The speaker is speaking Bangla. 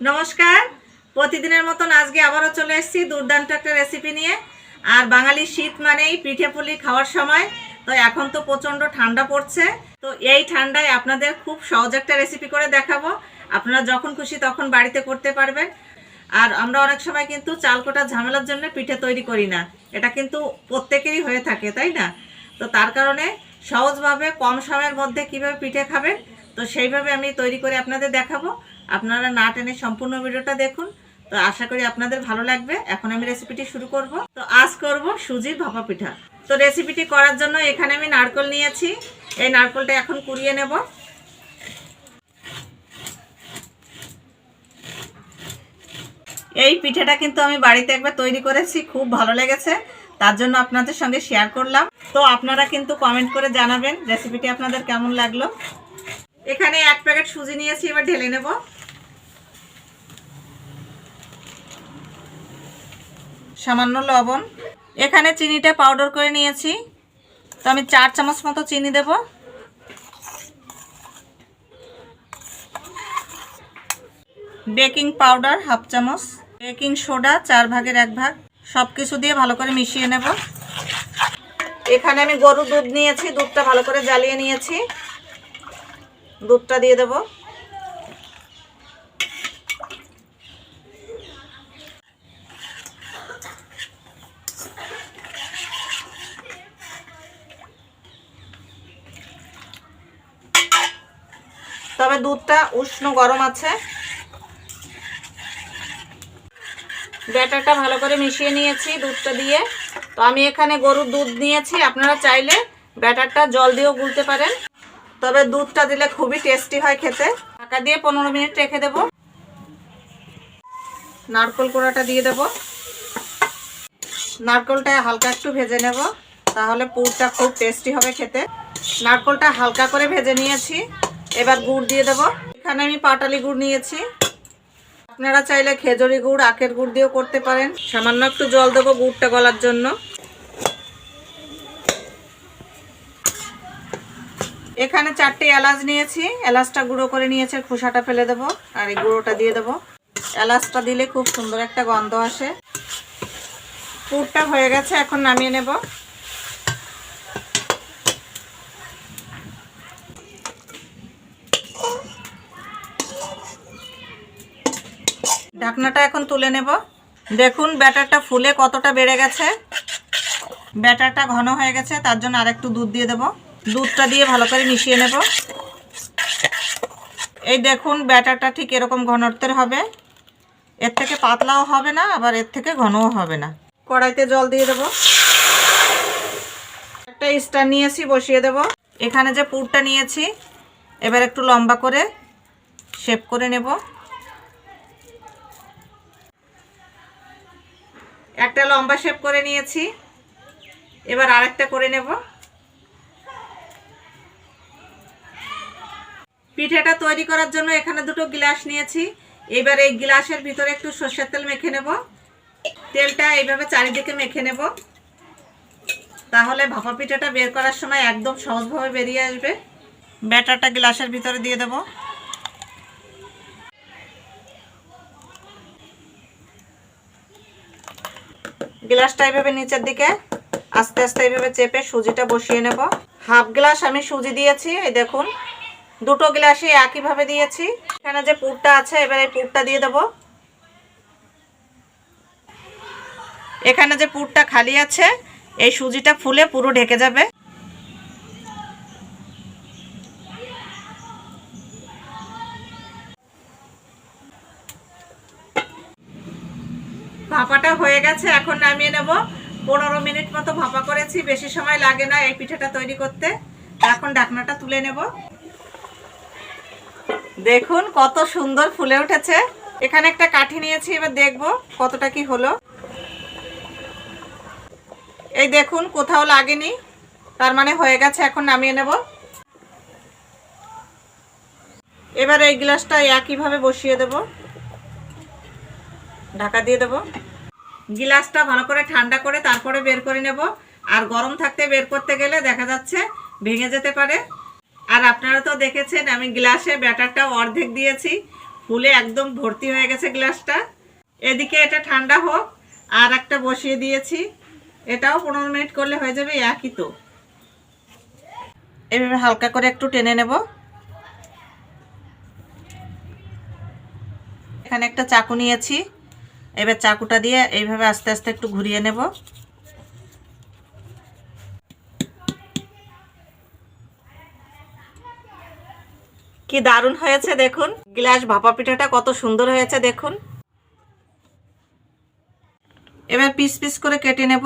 নমস্কার। প্রতিদিনের মতন আজকে আবারও চলে এসেছি দুর্দান্ত একটা রেসিপি নিয়ে। আর বাঙালি শীত মানেই পিঠে পুলি খাওয়ার সময়। তো এখন তো প্রচণ্ড ঠান্ডা পড়ছে। তো এই ঠান্ডায় আপনাদের খুব সহজ একটা রেসিপি করে দেখাবো। আপনারা যখন খুশি তখন বাড়িতে করতে পারবেন। আর আমরা অনেক সময় কিন্তু চাল কোটার ঝামেলার জন্য পিঠে তৈরি করি না। এটা কিন্তু প্রত্যেকেরই হয়ে থাকে, তাই না? তো তার কারণে সহজভাবে কম সময়ের মধ্যে কীভাবে পিঠে খাবেন, তো সেইভাবে আমি তৈরি করে আপনাদের দেখাবো। আপনারা না টেনে সম্পূর্ণ ভিডিওটা দেখুন। তো আশা করি আপনাদের ভালো লাগবে। এখন আমি রেসিপিটি শুরু করব। তো আজ করব সুজির ভাপা পিঠা। তো রেসিপিটি করার জন্য এখানে আমি নারকল নিয়েছি। এই নারকলটা এখন কুড়িয়ে নেব। এই পিঠাটা কিন্তু আমি বাড়িতে একবার তৈরি করেছি। খুব ভালো লেগেছে। তার জন্য আপনাদের সঙ্গে শেয়ার করলাম। তো আপনারা কিন্তু কমেন্ট করে জানাবেন রেসিপিটি আপনাদের কেমন লাগল। এখানে এক প্যাকেট সুজি নিয়েছি, এবার ঢেলে নেব। সামান্য লবণ। এখানে চিনিটা পাউডার করে নিয়েছি। তো আমি চার চামচ মতো চিনি দেব। বেকিং পাউডার হাফ চামচ। বেকিং সোডা চার ভাগের এক ভাগ। সব কিছু দিয়ে ভালো করে মিশিয়ে নেব। এখানে আমি গরু দুধ নিয়েছি। দুধটা ভালো করে জ্বালিয়ে নিয়েছি। দুধটা দিয়ে দেব। তবে দুধটা উষ্ণ গরম আছে। ব্যাটারটা ভালো করে মিশিয়ে নিয়েছি দুধটা দিয়ে। তো আমি এখানে গরুর দুধ নিয়েছি, আপনারা চাইলে ব্যাটারটা জল দিয়েও গুলতে পারেন। তবে দুধটা দিলে খুবই টেস্টি হয় খেতে। ঢাকা দিয়ে পনেরো মিনিট রেখে দেব। নারকল কোড়াটা দিয়ে দেব। নারকলটা হালকা একটু ভেজে নেব, তাহলে পুরটা খুব টেস্টি হবে খেতে। নারকলটা হালকা করে ভেজে নিয়েছি। এবার গুড় দিয়ে দেব। এখানে আমি পাটালি গুড় নিয়েছি। আপনারা চাইলে খেজুরি গুড়, আখের গুড় দিয়েও করতে পারেন। সামান্য একটু জল দেবো গুড়টা গলার জন্য। এখানে চারটে এলাচ নিয়েছি। এলাচটা গুঁড়ো করে নিয়েছে, খোসাটা ফেলে দেব আর এই গুঁড়োটা দিয়ে দেব। এলাচটা দিলে খুব সুন্দর একটা গন্ধ আসে। পুরটা হয়ে গেছে, এখন নামিয়ে নেব। ঢাকনাটা এখন তুলে নেব। দেখুন, ব্যাটারটা ফুলে কতটা বেড়ে গেছে। ব্যাটারটা ঘন হয়ে গেছে, তার জন্য আর একটু দুধ দিয়ে দেব। দুধটা দিয়ে ভালো করে মিশিয়ে নেব। এই দেখুন, ব্যাটারটা ঠিক এরকম ঘনত্বের হবে। এর থেকে পাতলাও হবে না, আবার এর থেকে ঘনও হবে না। কড়াইতে জল দিয়ে দেব। একটা স্টার নিয়েছি, বসিয়ে দেব। এখানে যে পুরটা নিয়েছি, এবার একটু লম্বা করে শেপ করে নেব। একটা লম্বা শেপ করে নিয়েছি। এবার আরেকটা করে নেব। পিঠেটা তৈরি করার জন্য এখানে দুটো গ্লাস নিয়েছি। এবার এই গ্লাসের ভিতরে একটু সর্ষের তেল মেখে নেব। তেলটা এইভাবে চারিদিকে মেখে নেব। তাহলে ভাপা পিঠাটা বের করার সময় একদম সহজভাবে বেরিয়ে আসবে। ব্যাটারটা গ্লাসের ভিতরে দিয়ে দেব। গ্লাসটা এইভাবে নিচের দিকে আস্তে আস্তে এইভাবে চেপে সুজিটা বসিয়ে নেব। হাফ গ্লাস আমি সুজি দিয়েছি, এই দেখুন। দুটো গ্লাসই একইভাবে দিয়েছি। এখানে যে পুরটা আছে, এবার এই পুরটা দিয়ে দেব। এখানে যে পুরটা খালি আছে, এই সুজিটা ফুলে পুরো ঢেকে যাবে ভাপাটা হয়ে গেছে, এখন নামিয়ে নেব। পনেরো মিনিট মতো ভাপা করেছি, বেশি সময় লাগে না এই পিঠাটা তৈরি করতে। এখন ঢাকনাটা তুলে নেব। দেখুন কত সুন্দর ফুলে উঠেছে। এখানে একটা কাঠি নিয়েছি, এবার দেখব কতটা কি হলো। এই দেখুন, কোথাও লাগেনি, তার মানে হয়ে গেছে, এখন নামিয়ে নেব। এবার এই গ্লাসটা একইভাবে বসিয়ে দেব। ঢাকা দিয়ে দেব। গিলাসটা ভালো করে ঠান্ডা করে তারপরে বের করে নেব। আর গরম থাকতে বের করতে গেলে দেখা যাচ্ছে ভেঙে যেতে পারে। আর আপনারা তো দেখেছেন, আমি গ্লাসে ব্যাটারটা অর্ধেক দিয়েছি। ফুলে একদম ভর্তি হয়ে গেছে গ্লাসটা। এদিকে এটা ঠান্ডা হোক, আর একটা বসিয়ে দিয়েছি। এটাও পনেরো মিনিট করলে হয়ে যাবে, একই তো। এভাবে হালকা করে একটু টেনে নেব। এখানে একটা চাকু নিয়েছি। এবার চাকুটা দিয়ে এইভাবে আস্তে আস্তে একটু ঘুরিয়ে নেব। কি দারুণ হয়েছে দেখুন। গ্লাস ভাপা পিঠাটা কত সুন্দর হয়েছে দেখুন। এবার পিস পিস করে কেটে নেব।